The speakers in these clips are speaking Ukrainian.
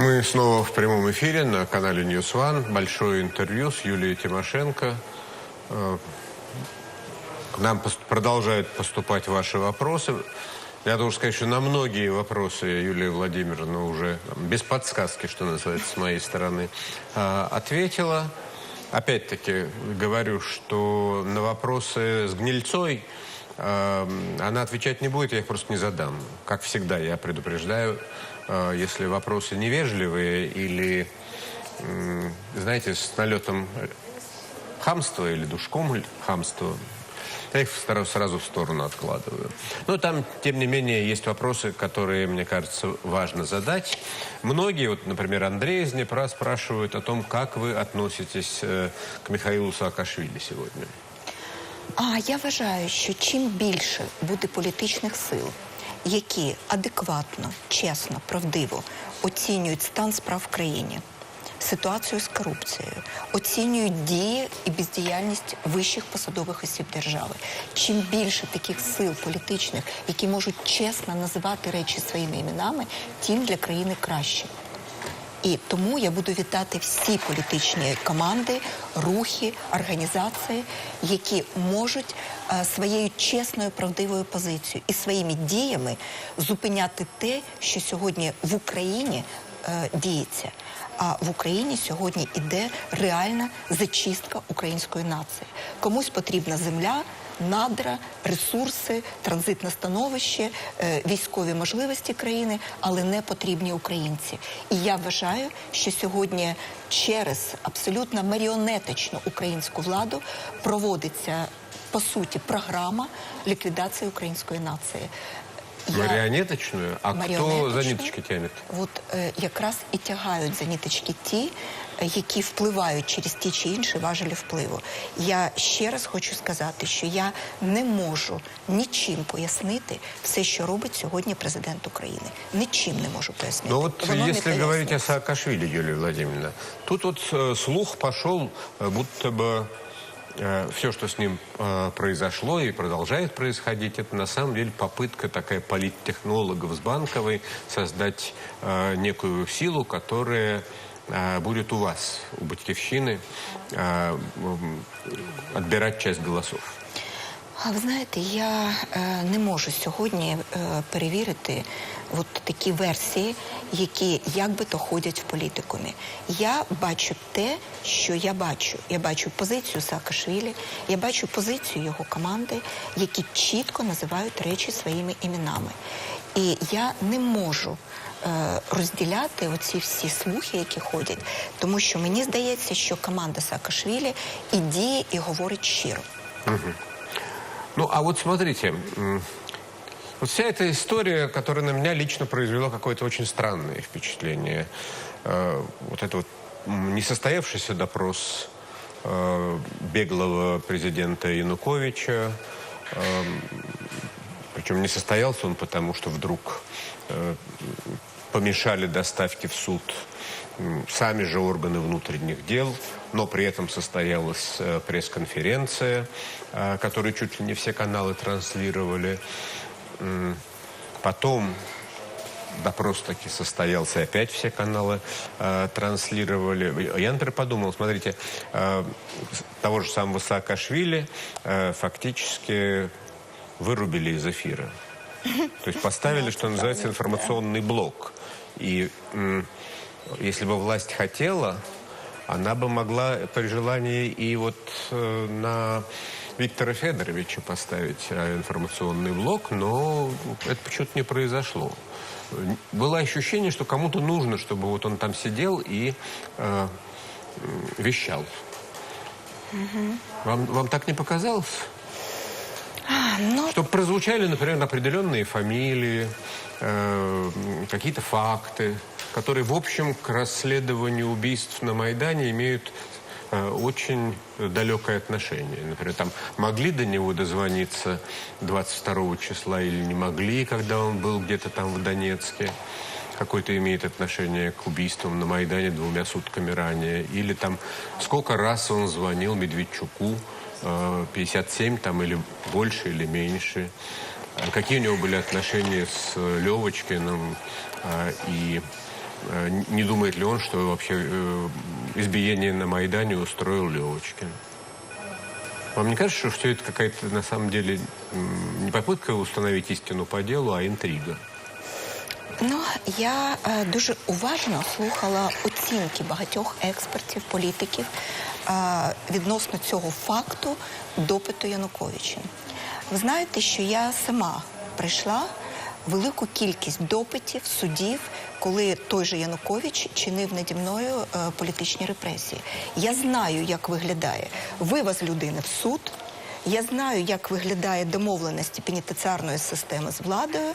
Мы снова в прямом эфире на канале News One. Большое интервью с Юлией Тимошенко. Э, К нам продолжают поступать ваши вопросы. Я должен сказать, что на многие вопросы Юлия Владимировна уже без подсказки, что называется, с моей стороны, э, ответила. Опять-таки говорю, что на вопросы с гнильцой она отвечать не будет, я их просто не задам. Как всегда, я предупреждаю, э, если вопросы невежливые или, знаете, с налетом хамства или душком хамства, я их сразу в сторону откладываю. Но там, тем не менее, есть вопросы, которые, мне кажется, важно задать. Многие, вот, например, Андрей из Днепра спрашивают о том, как вы относитесь э, к Михаилу Саакашвили сегодня. А я вважаю, що чим більше буде політичних сил, які адекватно, чесно, правдиво оцінюють стан справ в країні, ситуацію з корупцією, оцінюють дії і бездіяльність вищих посадових осіб держави. Чим більше таких сил політичних, які можуть чесно називати речі своїми іменами, тим для країни краще. І тому я буду вітати всі політичні команди, рухи, організації, які можуть е, своєю чесною правдивою позицією і своїми діями зупиняти те, що сьогодні в Україні е, діється. А в Україні сьогодні іде реальна зачистка української нації. Комусь потрібна земля, надра, ресурси, транзитне становище, е, військові можливості країни, але не потрібні українці. І я вважаю, що сьогодні через абсолютно маріонетичну українську владу проводиться по суті програма ліквідації української нації. Я- Марионеточную? А кто за Маріонеточну. ниточки тянет? От е, якраз і тягають за ниточки ті, які впливають через ті чи інші важелі впливу. Я ще раз хочу сказати, що я не можу нічим пояснити все, що робить сьогодні президент України. Нічим не можу пояснити. Ну вот Воно не если говорить о пояснюється. Саакашвили, Юлия Владимировна, тут вот э, слух пошел, э, будто бы все, что с ним э, произошло и продолжает происходить, это на самом деле попытка такая политтехнологов с Банковой создать э, некую силу, которая э, будет у вас, у Батькивщины, э, м, отбирать часть голосов. А ви знаєте, я е, не можу сьогодні е, перевірити от такі версії, які як би то ходять в політикумі. Я бачу те, що я бачу. Я бачу позицію Саакашвілі, я бачу позицію його команди, які чітко називають речі своїми іменами. І я не можу е, розділяти оці всі слухи, які ходять, тому що мені здається, що команда Саакашвілі і діє, і говорить щиро. Ну, а вот смотрите, м, вот вся эта история, которая на меня лично произвела какое-то очень странное впечатление, э, вот это вот м, несостоявшийся допрос э, беглого президента Януковича, э, причем не состоялся он потому, что вдруг э, помешали доставке в суд сами же органы внутренних дел, но при этом состоялась э, пресс-конференция, э, которую чуть ли не все каналы транслировали. Потом допрос таки состоялся, и опять все каналы э, транслировали. Я, например, подумал, смотрите, э, того же самого Саакашвили э, фактически вырубили из эфира. То есть поставили, что называется, информационный блок. И если бы власть хотела, она бы могла при желании и вот э, на Виктора Федоровича поставить э, информационный блок, но это почему-то не произошло. Было ощущение, что кому-то нужно, чтобы вот он там сидел и э, вещал. Вам, вам так не показалось? Ну, Чтобы прозвучали, например, определенные фамилии, э, м, какие-то факты, которые, в общем, к расследованию убийств на Майдане имеют э, очень далекое отношение. Например, там могли до него дозвониться 22 числа или не могли, когда он был где-то там в Донецке. Какое-то имеет отношение к убийствам на Майдане двумя сутками ранее. Или там сколько раз он звонил Медведчуку, э, 57 там или больше, или меньше. А Какие у него были отношения с э, Левочкиным э, и Э, Не думает ли он, что вообще э, избиение на Майдане устроил Левочкин? Вам не кажется, что все это какая-то на самом деле не попытка установить истину по делу, а интрига? Ну, я е, дуже уважно слухала оцінки багатьох експертів, політиків е, відносно цього факту допиту Януковича. Ви знаєте, що я сама прийшла велику кількість допитів, судів, коли той же Янукович чинив наді мною е, політичні репресії. Я знаю, як виглядає вивоз людини в суд. Я знаю, як виглядає домовленості пенітенціарної системи з владою.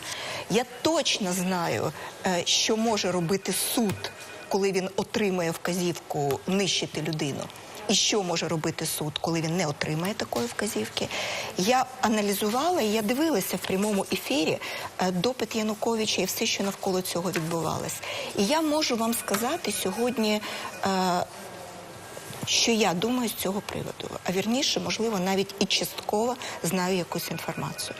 Я точно знаю, е, що може робити суд, коли він отримує вказівку нищити людину. І що може робити суд, коли він не отримає такої вказівки? Я аналізувала і я дивилася в прямому ефірі е, допит Януковича і все, що навколо цього відбувалось. І я можу вам сказати сьогодні. Що я думаю з цього приводу. А вірніше, можливо, навіть і частково знаю якусь інформацію.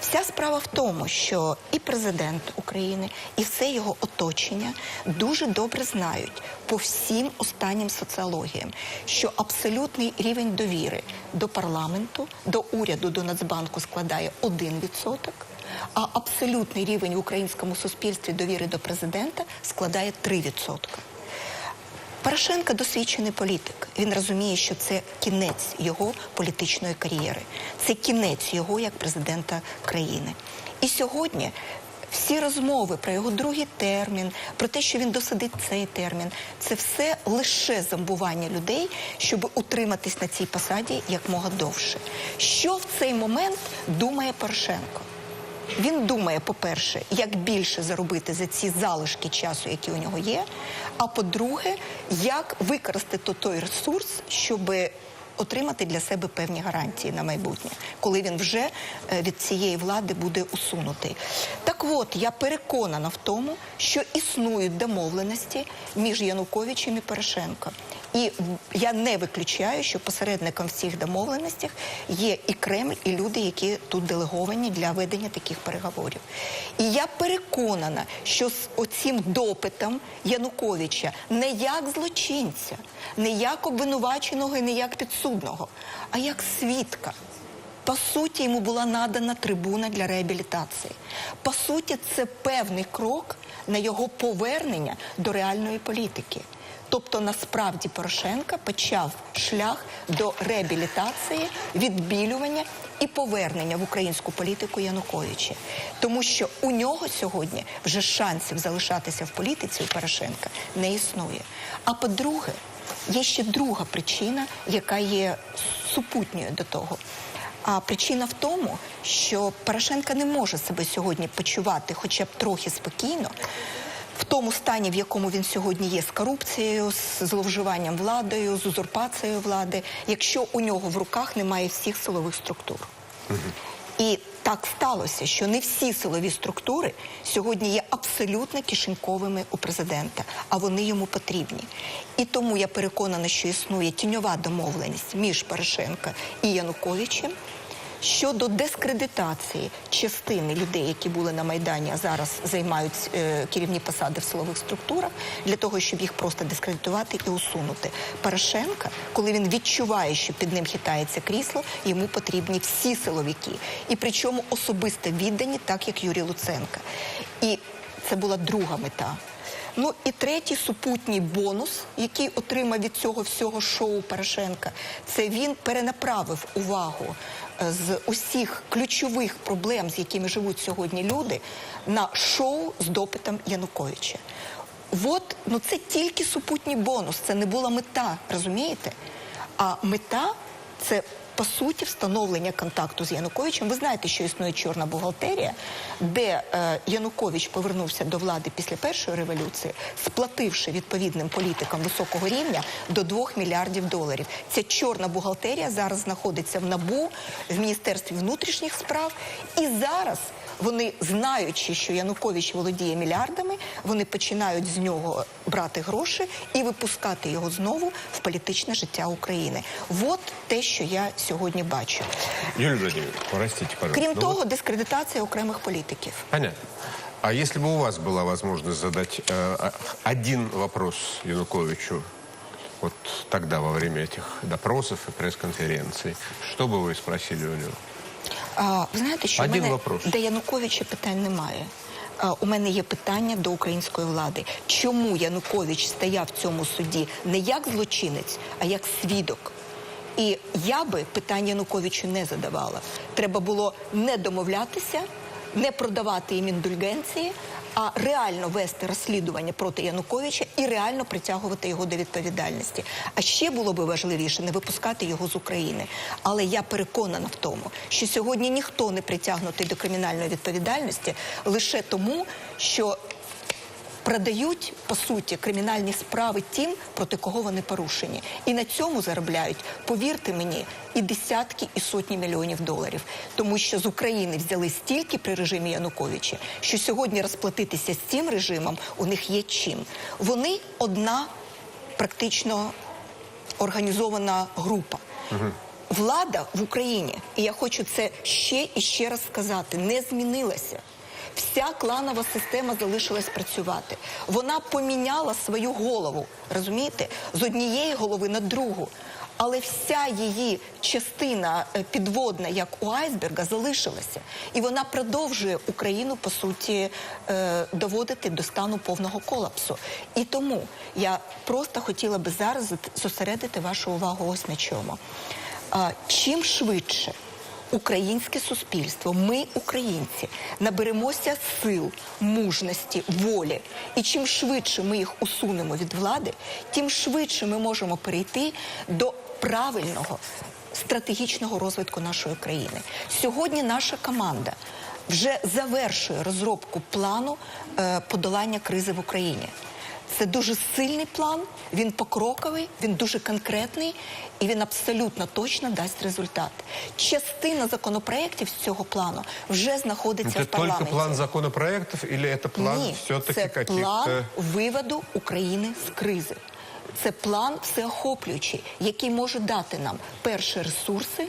Вся справа в тому, що і президент України, і все його оточення дуже добре знають по всім останнім соціологіям, що абсолютний рівень довіри до парламенту, до уряду, до Нацбанку складає 1%, а абсолютний рівень в українському суспільстві довіри до президента складає 3%. Порошенко досвідчений політик. Він розуміє, що це кінець його політичної кар'єри, це кінець його як президента країни. І сьогодні всі розмови про його другий термін, про те, що він досидить цей термін, це все лише замбування людей, щоб утриматись на цій посаді якмога довше. Що в цей момент думає Порошенко? Він думає, по-перше, як більше заробити за ці залишки часу, які у нього є. А по-друге, як використати той ресурс, щоб отримати для себе певні гарантії на майбутнє, коли він вже е, від цієї влади буде усунутий. Так от я переконана в тому, що існують домовленості між Януковичем і Порошенко. І я не виключаю, що посередником в цих домовленостях є і Кремль, і люди, які тут делеговані для ведення таких переговорів. І я переконана, що з оцим допитом Януковича не як злочинця, не як обвинуваченого і не як підсудного, а як свідка. По суті, йому була надана трибуна для реабілітації. По суті, це певний крок на його повернення до реальної політики. Тобто, насправді Порошенка почав шлях до реабілітації, відбілювання і повернення в українську політику Януковича. Тому що у нього сьогодні вже шансів залишатися в політиці у Порошенка не існує. А по-друге, є ще друга причина, яка є супутньою до того. А причина в тому, що Порошенко не може себе сьогодні почувати, хоча б трохи спокійно, в тому стані, в якому він сьогодні є з корупцією, з зловживанням владою, з узурпацією влади, якщо у нього в руках немає всіх силових структур. І так сталося, що не всі силові структури сьогодні є абсолютно кишеньковими у президента, а вони йому потрібні. І тому я переконана, що існує тіньова домовленість між Порошенка і Януковичем щодо дискредитації частини людей, які були на майдані, а зараз займають е, керівні посади в силових структурах, для того, щоб їх просто дискредитувати і усунути. Порошенка, коли він відчуває, що під ним хитається крісло, йому потрібні всі силовики, і причому особисто віддані, так як Юрій Луценка. І це була друга мета. Ну і третій супутній бонус, який отримав від цього всього шоу Порошенка, це він перенаправив увагу е, з усіх ключових проблем, з якими живуть сьогодні люди, на шоу з допитом Януковича. От, ну це тільки супутній бонус, це не була мета, розумієте? А мета це по суті встановлення контакту з Януковичем. Ви знаєте, що існує чорна бухгалтерія, де е, Янукович повернувся до влади після першої революції, сплативши відповідним політикам високого рівня до 2 мільярдів доларів. Ця чорна бухгалтерія зараз знаходиться в НАБУ, в Міністерстві внутрішніх справ, і зараз Вони, знаючи, що Янукович володіє мільярдами, вони починають з нього брати гроші і випускати його знову в політичне життя України. От те, що я сьогодні бачу. Юлия Владимировна, простите, пожалуйста. Крім ну того, вот- дискредитація окремих політиків. Понятно. А если бы у вас была возможность задать э, а- один вопрос Януковичу, вот тогда, во время этих допросов и пресс-конференций, что бы вы спросили у него? А, ви знаєте, що Один в мене вопрос. до Януковича питань немає. А, у мене є питання до української влади. Чому Янукович стояв в цьому суді не як злочинець, а як свідок? І я би питання Януковичу не задавала. Треба було не домовлятися, не продавати їм індульгенції, а реально вести розслідування проти Януковича і реально притягувати його до відповідальності. А ще було би важливіше не випускати його з України. Але я переконана в тому, що сьогодні ніхто не притягнутий до кримінальної відповідальності лише тому, що продають по суті кримінальні справи тим, проти кого вони порушені, і на цьому заробляють, повірте мені, і десятки, і сотні мільйонів доларів. Тому що з України взяли стільки при режимі Януковича, що сьогодні розплатитися з цим режимом у них є чим. Вони одна практично організована група. Влада в Україні, і я хочу це ще і ще раз сказати, не змінилася. Вся кланова система залишилась працювати. Вона поміняла свою голову, розумієте, з однієї голови на другу. Але вся її частина е, підводна, як у айсберга, залишилася, і вона продовжує Україну по суті е, доводити до стану повного колапсу. І тому я просто хотіла би зараз зосередити вашу увагу ось на чому. Чим швидше українське суспільство, ми, українці, наберемося сил, мужності, волі, і чим швидше ми їх усунемо від влади, тим швидше ми можемо перейти до правильного стратегічного розвитку нашої країни. Сьогодні наша команда вже завершує розробку плану е, подолання кризи в Україні. Це дуже сильний план, він покроковий, він дуже конкретний і він абсолютно точно дасть результат. Частина законопроєктів з цього плану вже знаходиться Это в парламенті. только план законопроектов или это план Ні, все-таки це план виводу України з кризи. Це план всеохоплюючий, який може дати нам перше ресурси,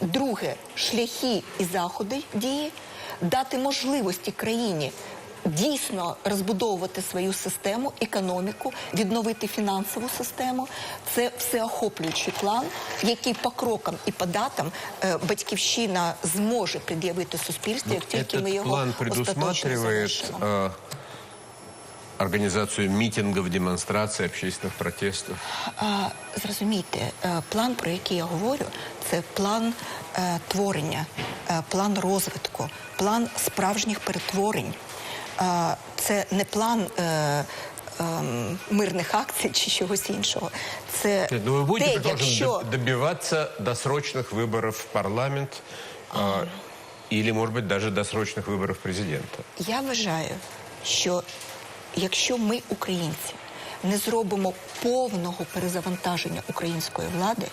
друге шляхи і заходи дії, дати можливості країні Дійсно розбудовувати свою систему, економіку, відновити фінансову систему це всеохоплюючий план, який по крокам і по датам е, батьківщина зможе пред'явити суспільству, як тільки Этот ми його план остаточно предусматривает завершимо. э, организацию митингов, демонстраций, общественных протестов. А, зрозумійте, е, план, про який я говорю, це план е, творення, е, план розвитку, план справжніх перетворень. Е, це не план е, ем, мирних акцій чи чогось іншого. Це Нет, ну вы будете те, продолжать якщо д- добиваться досрочных выборов в парламент э, или, может быть, даже досрочных выборов президента. Я вважаю, що якщо ми, українці, не зробимо повного перезавантаження української влади,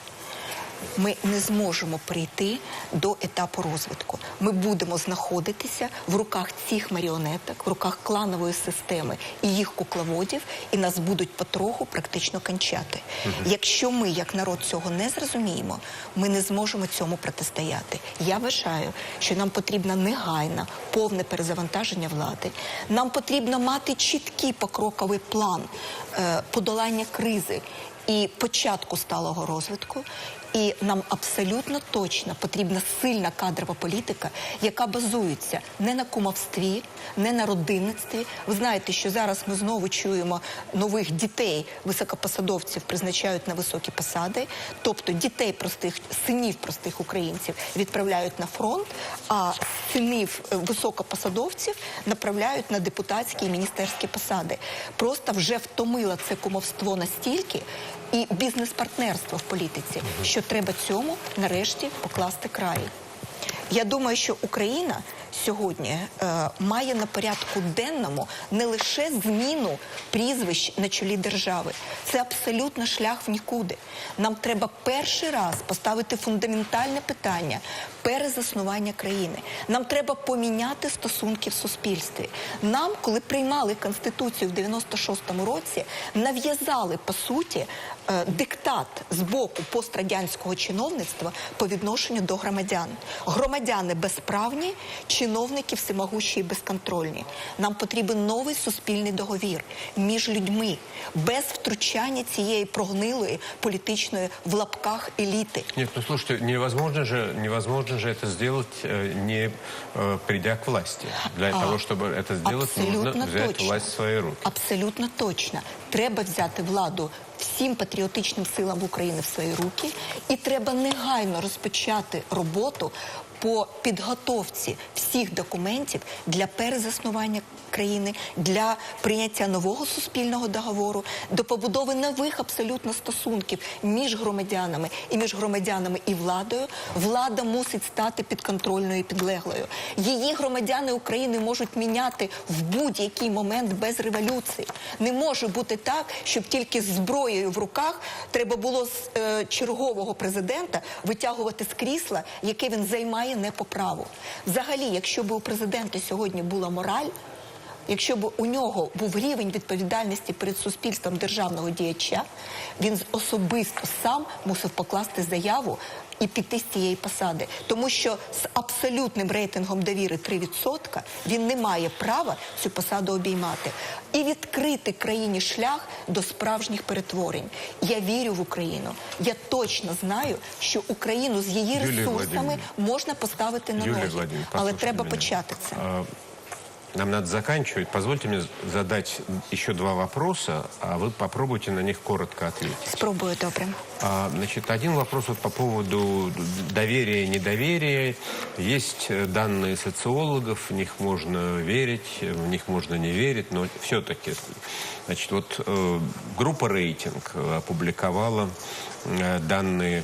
ми не зможемо прийти до етапу розвитку. Ми будемо знаходитися в руках цих маріонеток, в руках кланової системи і їх кукловодів, і нас будуть потроху практично кончати. Якщо ми, як народ, цього не зрозуміємо, ми не зможемо цьому протистояти. Я вважаю, що нам потрібно негайно повне перезавантаження влади. Нам потрібно мати чіткий покроковий план е, подолання кризи і початку сталого розвитку. І нам абсолютно точно потрібна сильна кадрова політика, яка базується не на кумовстві, не на родинництві. Ви знаєте, що зараз ми знову чуємо нових дітей високопосадовців призначають на високі посади, тобто дітей простих синів простих українців відправляють на фронт, а синів е, високопосадовців направляють на депутатські і міністерські посади. Просто вже втомило це кумовство настільки і бізнес-партнерство в політиці, що треба цьому нарешті покласти край. Я думаю, що Україна сьогодні е, має на порядку денному не лише зміну прізвищ на чолі держави. Це абсолютно шлях в нікуди. Нам треба перший раз поставити фундаментальне питання перезаснування країни. Нам треба поміняти стосунки в суспільстві. Нам, коли приймали конституцію в 96-му році, нав'язали по суті диктат з боку пострадянського чиновництва по відношенню до громадян. Громадяни безправні, чиновники всемогущі і безконтрольні. Нам потрібен новий суспільний договір між людьми без втручання цієї прогнилої політичної в лапках еліти. Нет, ну слушайте, невозможно же, невозможно же это сделать, э, не э, придя к власти. Для А, того, чтобы это сделать, нужно Абсолютно взять точно. власть в свои руки. Абсолютно точно. Треба взяти владу всім патріотичним силам України в свої руки, і треба негайно розпочати роботу по підготовці всіх документів для перезаснування країни, для прийняття нового суспільного договору, до побудови нових абсолютно стосунків між громадянами і між громадянами і владою. Влада мусить стати підконтрольною і підлеглою. Її громадяни України можуть міняти в будь-який момент без революції. Не може бути так, щоб тільки зброєю в руках треба було з е, чергового президента витягувати з крісла, яке він займає не по праву. Взагалі, якщо б у президента сьогодні була мораль. Якщо б у нього був рівень відповідальності перед суспільством державного діяча, він особисто сам мусив покласти заяву і піти з цієї посади, тому що з абсолютним рейтингом довіри 3% він не має права цю посаду обіймати і відкрити країні шлях до справжніх перетворень. Я вірю в Україну. Я точно знаю, що Україну з її Юлія ресурсами можна поставити на Юлия ноги, але треба почати це. А, Нам надо заканчивать. Позвольте мне задать еще два вопроса, а вы попробуйте на них коротко ответить. Спробую добре. А, Значит, один вопрос вот по поводу доверия и недоверия. Есть э, данные социологов, в них можно верить, в них можно не верить, но все-таки, значит, вот э, группа «Рейтинг» опубликовала э, данные э,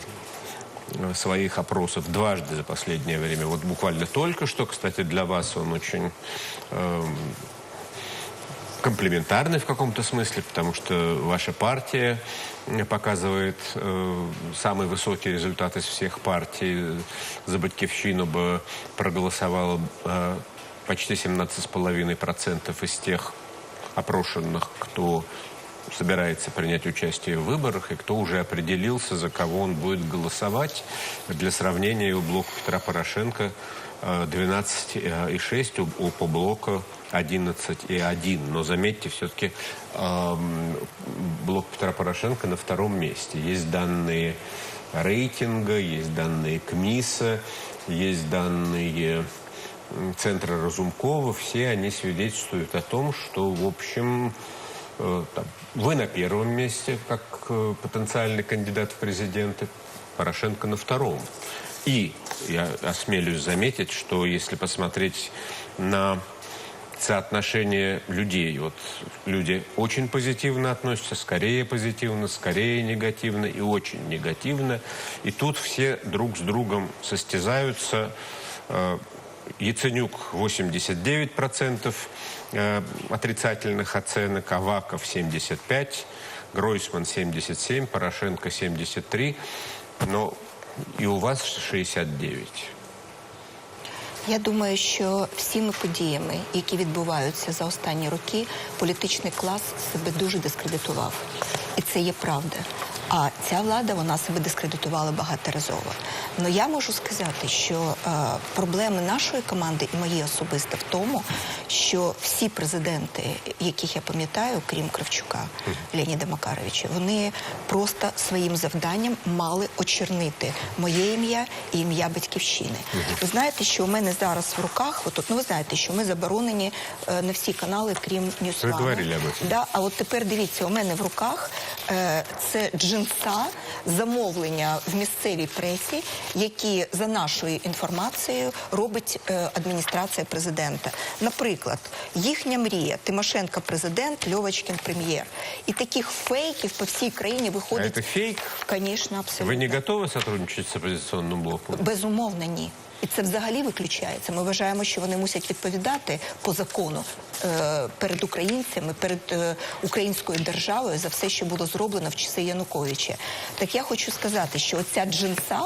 своих опросов дважды за последнее время. Вот буквально только что, кстати, для вас он очень эм, комплементарный в каком-то смысле, потому что ваша партия э, показывает э, самый высокий результат из всех партий. За Батьковщину бы проголосовало э, почти 17,5% из тех опрошенных, кто собирается принять участие в выборах и кто уже определился, за кого он будет голосовать. Для сравнения, у блока Петра Порошенко э, 12,6, у, у по блока 11,1. Но заметьте, все-таки эм, блок Петра Порошенко на втором месте. Есть данные рейтинга, есть данные КМИСа, есть данные Центра Разумкова. Все они свидетельствуют о том, что, в общем, э, там, вы на первом месте, как э, потенциальный кандидат в президенты, Порошенко на втором. И я осмелюсь заметить, что если посмотреть на соотношение людей, вот люди очень позитивно относятся, скорее позитивно, скорее негативно и очень негативно. И тут все друг с другом состязаются. Э, Яценюк 89% э, отрицательных оценок, Аваков 75%, Гройсман 77%, Порошенко 73%, но и у вас 69%. Я думаю, що всіми подіями, які відбуваються за останні роки, політичний клас себе дуже дискредитував. І це є правда. А ця влада вона себе дискредитувала багаторазово. Ну я можу сказати, що е, проблеми нашої команди і мої особисто в тому, що всі президенти, яких я пам'ятаю, крім Кравчука, Леоніда Макаровича, вони просто своїм завданням мали очернити моє ім'я і ім'я батьківщини. Ви знаєте, що у мене зараз в руках, отут, ну ви знаєте, що ми заборонені е, на всі канали, крім Ньюсвану. Да, а от тепер дивіться, у мене в руках е, це джинса замовлення в місцевій пресі, які за нашою інформацією робить е, адміністрація президента. Наприклад, їхня мрія Тимошенко президент, Льовочкін прем'єр. І таких фейків по всій країні А виходить, это фейк? звісно, абсолютно. Вы не готовы сотрудничать с оппозиционным блоком? Безумовно, ні. І це взагалі виключається. Ми вважаємо, що вони мусять відповідати по закону е, перед українцями, перед е, українською державою за все, що було зроблено в часи Януковича. Так я хочу сказати, що оця джинса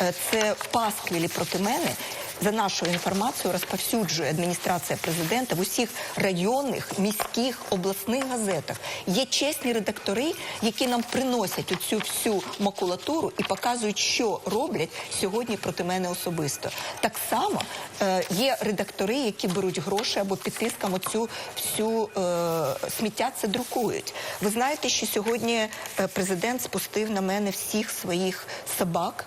е, це пасквілі проти мене. За нашою інформацією розповсюджує адміністрація президента в усіх районних, міських, обласних газетах. Є чесні редактори, які нам приносять оцю всю макулатуру і показують, що роблять сьогодні проти мене особисто. Так само е, є редактори, які беруть гроші або під тиском оцю всю е, сміття це друкують. Ви знаєте, що сьогодні е, президент спустив на мене всіх своїх собак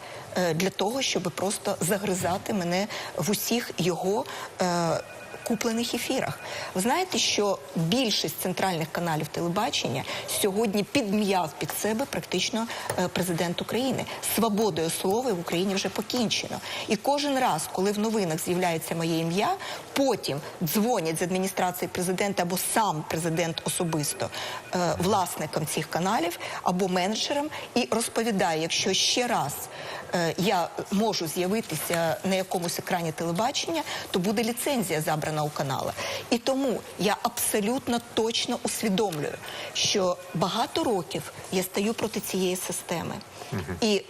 для того, щоб просто загризати мене в усіх його. Е, Куплених ефірах. Ви знаєте, що більшість центральних каналів телебачення сьогодні підм'яв під себе практично е, президент України. Свободою слова в Україні вже покінчено. І кожен раз, коли в новинах з'являється моє ім'я, потім дзвонять з адміністрації президента або сам президент особисто е, власникам цих каналів або менеджерам і розповідає, якщо ще раз е, я можу з'явитися на якомусь екрані телебачення, то буде ліцензія забрана у канала. І тому я абсолютно точно усвідомлюю, що багато років я стою проти цієї системи. І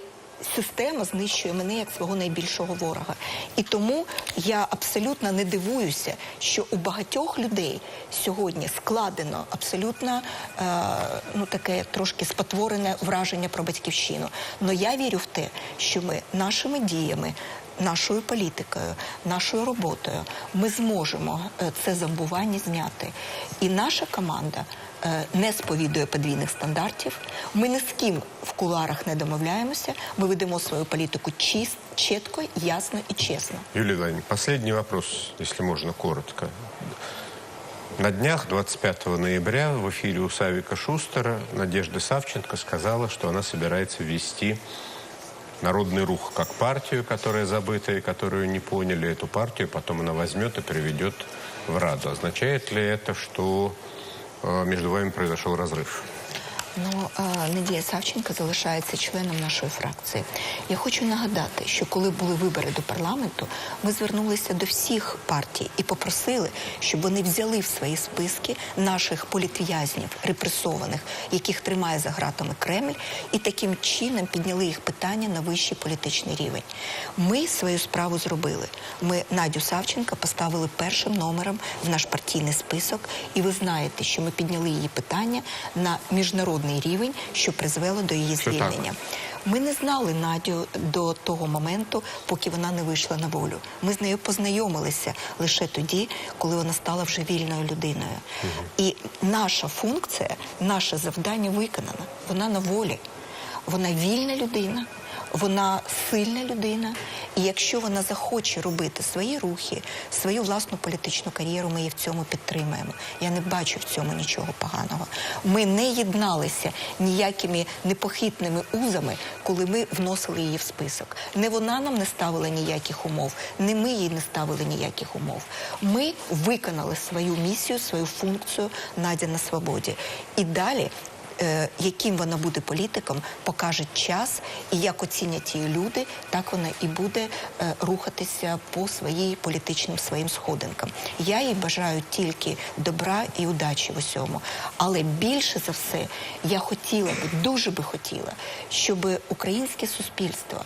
Система знищує мене як свого найбільшого ворога. І тому я абсолютно не дивуюся, що у багатьох людей сьогодні складено абсолютно е, ну таке трошки спотворене враження про батьківщину. Но я вірю в те, що ми нашими діями. Нашою політикою, нашою роботою ми зможемо е, це зомбування зняти. І наша команда не сповідує подвійних стандартів. Ми ні з ким в кулуарах не домовляємося. Ми ведемо свою політику чист, чітко, ясно і чесно. Юлия Владимировна, последний вопрос, если можно, коротко. На днях, 25 ноября, в эфире у Савика Шустера Надежда Савченко сказала, что она собирается ввести Народный рух как партию, которая забыта и которую не поняли эту партию, потом она возьмет и приведет в Раду. Означает ли это, что э, между вами произошел разрыв? Ну, Надія Савченко залишається членом нашої фракції. Я хочу нагадати, що коли були вибори до парламенту, ми звернулися до всіх партій і попросили, щоб вони взяли в свої списки наших політв'язнів, репресованих, яких тримає за гратами Кремль, і таким чином підняли їх питання на вищий політичний рівень. Ми свою справу зробили. Ми Надю Савченко поставили першим номером в наш партійний список, і ви знаєте, що ми підняли її питання на міжнародний рівень, що призвело до її звільнення. Ми не знали Надю до того моменту, поки вона не вийшла на волю. Ми з нею познайомилися лише тоді, коли вона стала вже вільною людиною. І наша функція, наше завдання виконано. Вона на волі. Вона вільна людина, вона сильна людина. І якщо вона захоче робити свої рухи, свою власну політичну кар'єру, ми її в цьому підтримаємо. Я не бачу в цьому нічого поганого. Ми не єдналися ніякими непохитними узами, коли ми вносили її в список. Не вона нам не ставила ніяких умов, не ми їй не ставили ніяких умов. Ми виконали свою місію, свою функцію Надя на свободі. І далі яким вона буде політиком, покаже час, і як оцінять її люди, так вона і буде е, рухатися по своїй політичним своїм сходинкам. Я їй бажаю тільки добра і удачі в усьому. Але більше за все я хотіла би, дуже би хотіла, щоб українське суспільство.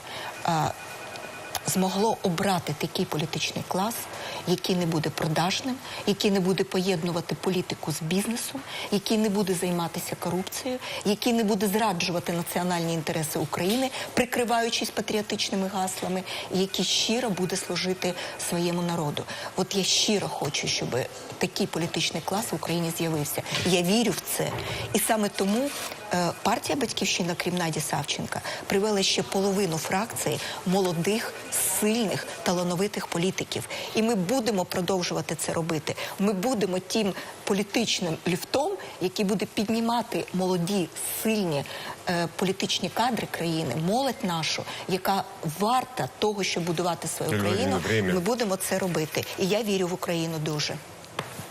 Змогло обрати такий політичний клас, який не буде продажним, який не буде поєднувати політику з бізнесом, який не буде займатися корупцією, який не буде зраджувати національні інтереси України, прикриваючись патріотичними гаслами, і який щиро буде служити своєму народу. От я щиро хочу, щоб такий політичний клас в Україні з'явився. Я вірю в це, і саме тому. Е, Партія Батьківщина, крім Наді Савченка, привела ще половину фракції молодих, сильних, талановитих політиків. І ми будемо продовжувати це робити. Ми будемо тим політичним ліфтом, який буде піднімати молоді, сильні е, політичні кадри країни, молодь нашу, яка варта того, щоб будувати свою країну. Ми будемо це робити. І я вірю в Україну дуже.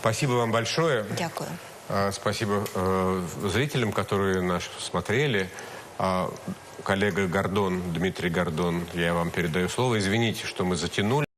Спасибо вам большое. Дякую. А, Спасибо э, зрителям, которые нас смотрели. А, Коллега Гордон, Дмитрий Гордон, я вам передаю слово. Извините, что мы затянули.